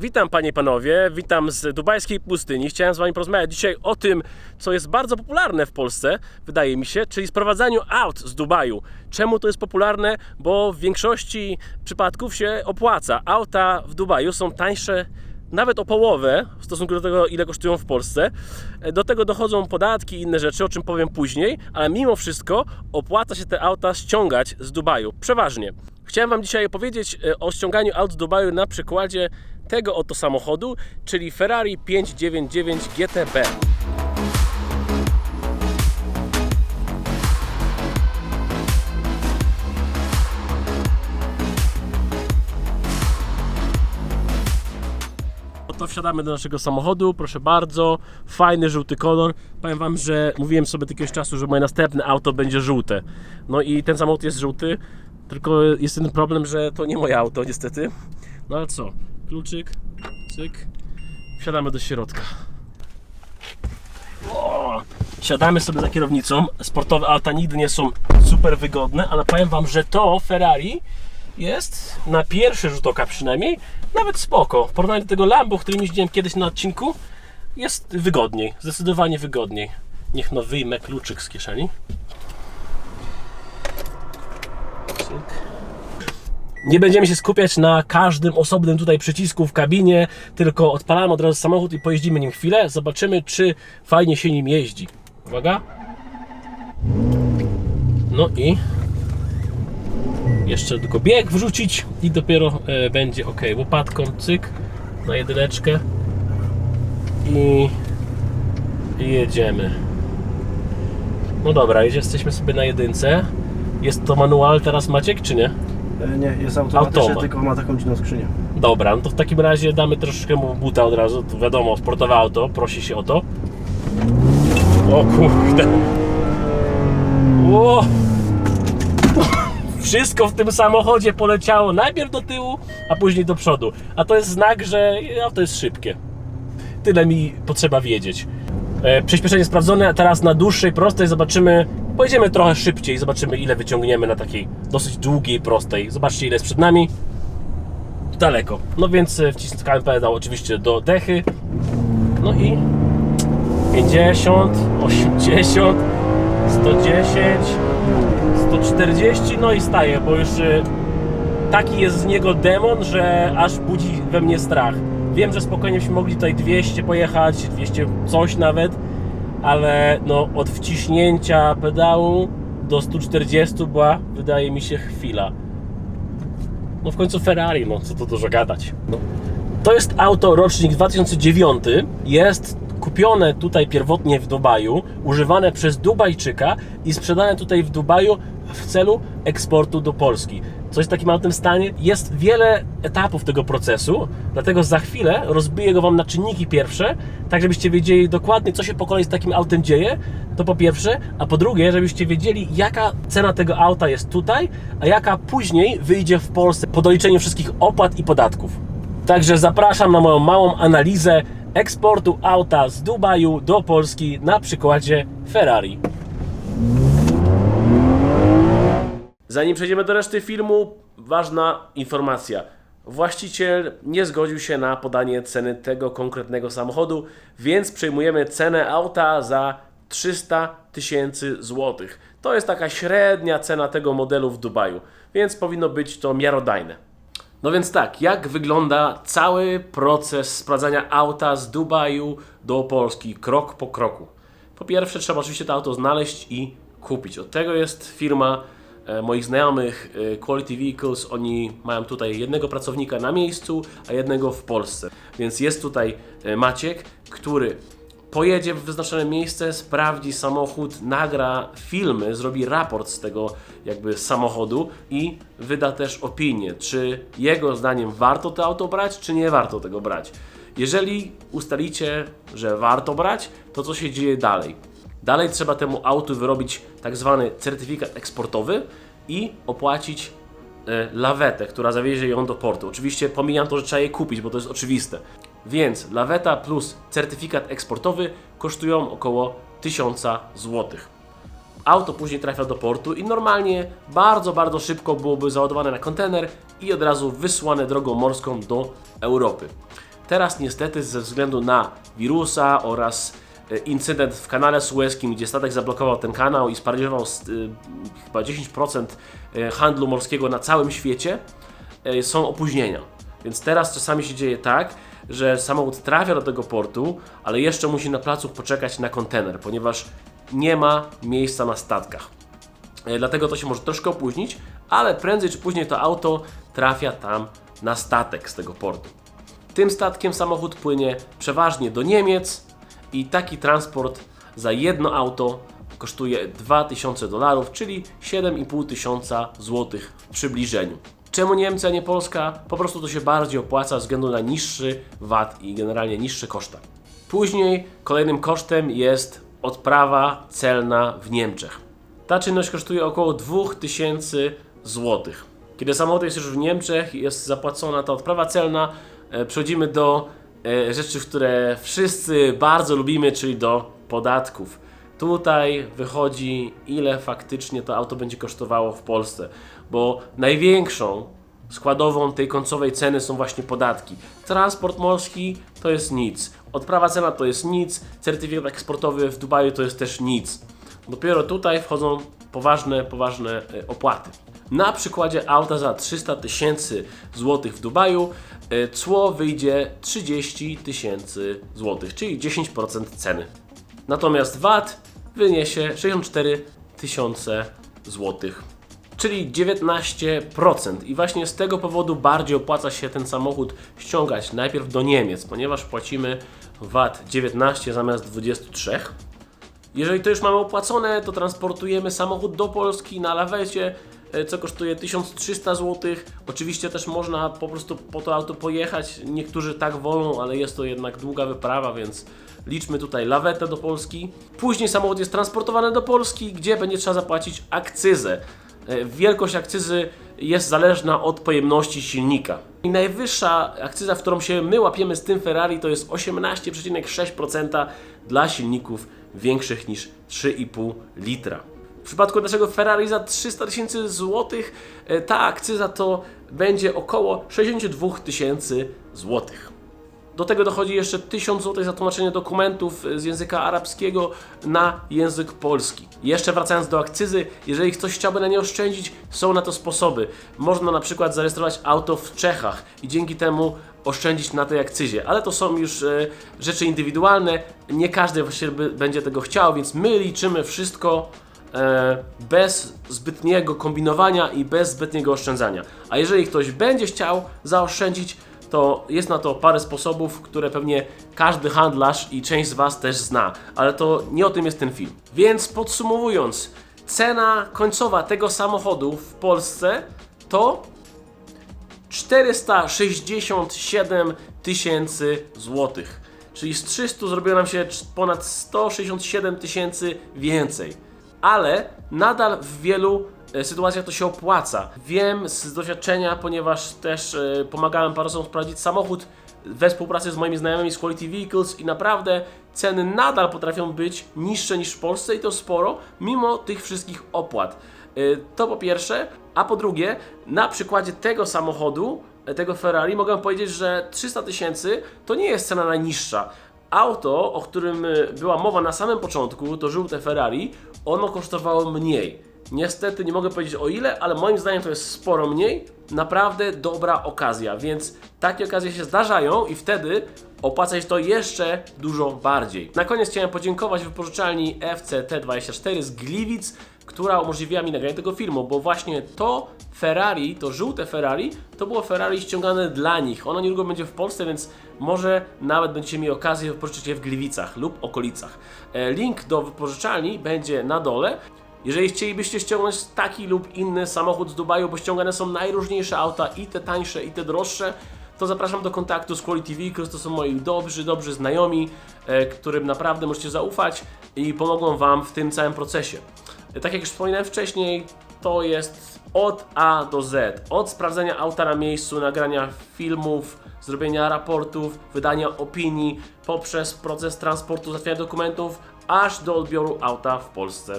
Witam panie i panowie, witam z dubajskiej pustyni. Chciałem z wami porozmawiać dzisiaj o tym, co jest bardzo popularne w Polsce, wydaje mi się, czyli sprowadzaniu aut z Dubaju. Czemu to jest popularne? Bo w większości przypadków się opłaca. Auta w Dubaju są tańsze nawet o połowę w stosunku do tego, ile kosztują w Polsce. Do tego dochodzą podatki i inne rzeczy, o czym powiem później, ale mimo wszystko opłaca się te auta ściągać z Dubaju. Przeważnie. Chciałem Wam dzisiaj opowiedzieć e, o ściąganiu aut z Dubaju na przykładzie tego oto samochodu, czyli Ferrari 599 GTB. Oto wsiadamy do naszego samochodu, proszę bardzo, fajny żółty kolor. Powiem Wam, że mówiłem sobie od jakiegoś czasu, że moje następne auto będzie żółte. No i ten samochód jest żółty, tylko jest ten problem, że to nie moje auto niestety. No ale co, kluczyk, cyk, wsiadamy do środka. O, siadamy sobie za kierownicą. Sportowe auta nigdy nie są super wygodne, ale powiem Wam, że to Ferrari jest na pierwszy rzut oka przynajmniej nawet spoko. W porównaniu do tego Lambo, którym jeździłem kiedyś na odcinku, jest wygodniej, zdecydowanie wygodniej. Niech no wyjmę kluczyk z kieszeni. Cyk. Nie będziemy się skupiać na każdym osobnym tutaj przycisku w kabinie, tylko odpalamy od razu samochód i pojeździmy nim chwilę. Zobaczymy, czy fajnie się nim jeździ. Uwaga. No i jeszcze tylko bieg wrzucić i dopiero e, będzie ok. Łopatką cyk na jedyneczkę i, i jedziemy. No dobra, jesteśmy sobie na jedynce. Jest to manual teraz Maciek, czy nie? E, Nie, jest automatyczny, Automat. tylko ma taką dziwną skrzynię. Dobra, no to w takim razie damy troszeczkę mu buta od razu. To wiadomo, sportowe auto, prosi się o to. O kurde. O! Wszystko w tym samochodzie poleciało najpierw do tyłu, a później do przodu. A to jest znak, że auto jest szybkie. Tyle mi potrzeba wiedzieć. E, przyspieszenie sprawdzone, a teraz na dłuższej prostej zobaczymy. Pojedziemy trochę szybciej, zobaczymy ile wyciągniemy na takiej dosyć długiej prostej. Zobaczcie ile jest przed nami daleko. No więc e, wciskałem pedał oczywiście do dechy. No i 50, 80, 110, 140, no i staje, bo już e, taki jest z niego demon, że aż budzi we mnie strach. Wiem, że spokojnie byśmy mogli tutaj 200 pojechać, 200 coś nawet, ale no od wciśnięcia pedału do 140 była, wydaje mi się, chwila. No w końcu Ferrari, no co tu dużo gadać. No. To jest auto rocznik 2009, jest kupione tutaj pierwotnie w Dubaju, używane przez Dubajczyka i sprzedane tutaj w Dubaju w celu eksportu do Polski. Coś w takim autem stanie. Jest wiele etapów tego procesu, dlatego za chwilę rozbiję go Wam na czynniki pierwsze, tak żebyście wiedzieli dokładnie, co się po kolei z takim autem dzieje, to po pierwsze, a po drugie, żebyście wiedzieli, jaka cena tego auta jest tutaj, a jaka później wyjdzie w Polsce po doliczeniu wszystkich opłat i podatków. Także zapraszam na moją małą analizę eksportu auta z Dubaju do Polski na przykładzie Ferrari. Zanim przejdziemy do reszty filmu, ważna informacja. Właściciel nie zgodził się na podanie ceny tego konkretnego samochodu, więc przejmujemy cenę auta za 300 tysięcy złotych. To jest taka średnia cena tego modelu w Dubaju, więc powinno być to miarodajne. No więc tak, jak wygląda cały proces sprowadzania auta z Dubaju do Polski, krok po kroku? Po pierwsze, trzeba oczywiście to auto znaleźć i kupić. Od tego jest firma e, moich znajomych e, Quality Vehicles. Oni mają tutaj jednego pracownika na miejscu, a jednego w Polsce. Więc jest tutaj e, Maciek, który pojedzie w wyznaczone miejsce, sprawdzi samochód, nagra filmy, zrobi raport z tego jakby samochodu i wyda też opinię, czy jego zdaniem warto to auto brać, czy nie warto tego brać. Jeżeli ustalicie, że warto brać, to co się dzieje dalej? Dalej trzeba temu autu wyrobić tak zwany certyfikat eksportowy i opłacić e, lawetę, która zawiezie ją do portu. Oczywiście pomijam to, że trzeba je kupić, bo to jest oczywiste. Więc laweta plus certyfikat eksportowy kosztują około 1000 zł. Auto później trafia do portu i normalnie bardzo, bardzo szybko byłoby załadowane na kontener i od razu wysłane drogą morską do Europy. Teraz niestety ze względu na wirusa oraz e, incydent w kanale Suezkim, gdzie statek zablokował ten kanał i sparaliżował y, chyba 10% e, handlu morskiego na całym świecie, e, są opóźnienia. Więc teraz czasami się dzieje tak, że samochód trafia do tego portu, ale jeszcze musi na placu poczekać na kontener, ponieważ nie ma miejsca na statkach. E, Dlatego to się może troszkę opóźnić, ale prędzej czy później to auto trafia tam na statek z tego portu. Tym statkiem samochód płynie przeważnie do Niemiec i taki transport za jedno auto kosztuje 2000 dolarów, czyli 7,5 tysiąca złotych w przybliżeniu. Czemu Niemcy, a nie Polska? Po prostu to się bardziej opłaca ze względu na niższy VAT i generalnie niższe koszta. Później kolejnym kosztem jest odprawa celna w Niemczech. Ta czynność kosztuje około 2000 zł. Kiedy samochód jest już w Niemczech i jest zapłacona ta odprawa celna, e, przechodzimy do e, rzeczy, które wszyscy bardzo lubimy, czyli do podatków. Tutaj wychodzi, ile faktycznie to auto będzie kosztowało w Polsce, bo największą składową tej końcowej ceny są właśnie podatki. Transport morski to jest nic, odprawa celna to jest nic, certyfikat eksportowy w Dubaju to jest też nic. Dopiero tutaj wchodzą poważne, poważne e, opłaty. Na przykładzie auta za 300 tysięcy złotych w Dubaju e, cło wyjdzie 30 tysięcy złotych, czyli 10% ceny. Natomiast VAT wyniesie 64 tysiące złotych, czyli 19%. I właśnie z tego powodu bardziej opłaca się ten samochód ściągać najpierw do Niemiec, ponieważ płacimy VAT 19 zamiast 23. Jeżeli to już mamy opłacone, to transportujemy samochód do Polski na lawecie, e, co kosztuje 1300 zł. Oczywiście też można po prostu po to auto pojechać. Niektórzy tak wolą, ale jest to jednak długa wyprawa, więc liczmy tutaj lawetę do Polski. Później samochód jest transportowany do Polski, gdzie będzie trzeba zapłacić akcyzę. E, Wielkość akcyzy jest zależna od pojemności silnika. I najwyższa akcyza, w którą się my łapiemy z tym Ferrari, to jest 18,6% dla silników większych niż 3,5 litra. W przypadku naszego Ferrari za 300 tysięcy złotych e, ta akcyza to będzie około 62 tysięcy złotych. Do tego dochodzi jeszcze 1000 zł za tłumaczenie dokumentów z języka arabskiego na język polski. Jeszcze wracając do akcyzy, jeżeli ktoś chciałby na nie oszczędzić, są na to sposoby. Można na przykład zarejestrować auto w Czechach i dzięki temu oszczędzić na tej akcyzie, ale to są już e, rzeczy indywidualne. Nie każdy właściwie będzie tego chciał, więc my liczymy wszystko e, bez zbytniego kombinowania i bez zbytniego oszczędzania. A jeżeli ktoś będzie chciał zaoszczędzić, to jest na to parę sposobów, które pewnie każdy handlarz i część z Was też zna, ale to nie o tym jest ten film. Więc podsumowując, cena końcowa tego samochodu w Polsce to 467 tysięcy złotych. Czyli z 300 zrobiło nam się ponad 167 tysięcy więcej. Ale nadal w wielu sytuacjach to się opłaca. Wiem z doświadczenia, ponieważ też e, pomagałem paru osobom sprawdzić samochód we współpracy z moimi znajomymi z Quality Vehicles i naprawdę ceny nadal potrafią być niższe niż w Polsce i to sporo, mimo tych wszystkich opłat. Y, To po pierwsze, a po drugie, na przykładzie tego samochodu, e, tego Ferrari, mogę powiedzieć, że 300 tysięcy to nie jest cena najniższa. Auto, o którym była mowa na samym początku, to żółte Ferrari, ono kosztowało mniej. Niestety nie mogę powiedzieć o ile, ale moim zdaniem to jest sporo mniej. Naprawdę dobra okazja, więc takie okazje się zdarzają i wtedy opłaca się to jeszcze dużo bardziej. Na koniec chciałem podziękować wypożyczalni FCT24 z Gliwic, która umożliwiła mi nagranie tego filmu, bo właśnie to Ferrari, to żółte Ferrari, to było Ferrari ściągane dla nich. Ono niedługo będzie w Polsce, więc może nawet będziecie mieli okazję wypożyczyć je w Gliwicach lub okolicach. E, Link do wypożyczalni będzie na dole. Jeżeli chcielibyście ściągnąć taki lub inny samochód z Dubaju, bo ściągane są najróżniejsze auta, i te tańsze, i te droższe, to zapraszam do kontaktu z Quality Vehicles. To są moi dobrzy, dobrzy znajomi, e, którym naprawdę możecie zaufać i pomogą Wam w tym całym procesie. E, Tak jak już wspominałem wcześniej, to jest od A do Z. Od sprawdzenia auta na miejscu, nagrania filmów, zrobienia raportów, wydania opinii, poprzez proces transportu, załatwiania dokumentów, aż do odbioru auta w Polsce.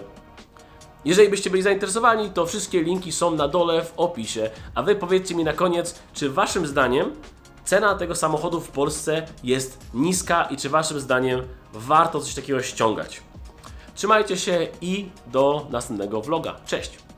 Jeżeli byście byli zainteresowani, to wszystkie linki są na dole w opisie. A wy powiedzcie mi na koniec, czy waszym zdaniem cena tego samochodu w Polsce jest niska i czy Waszym zdaniem warto coś takiego ściągać? Trzymajcie się i do następnego vloga. Cześć!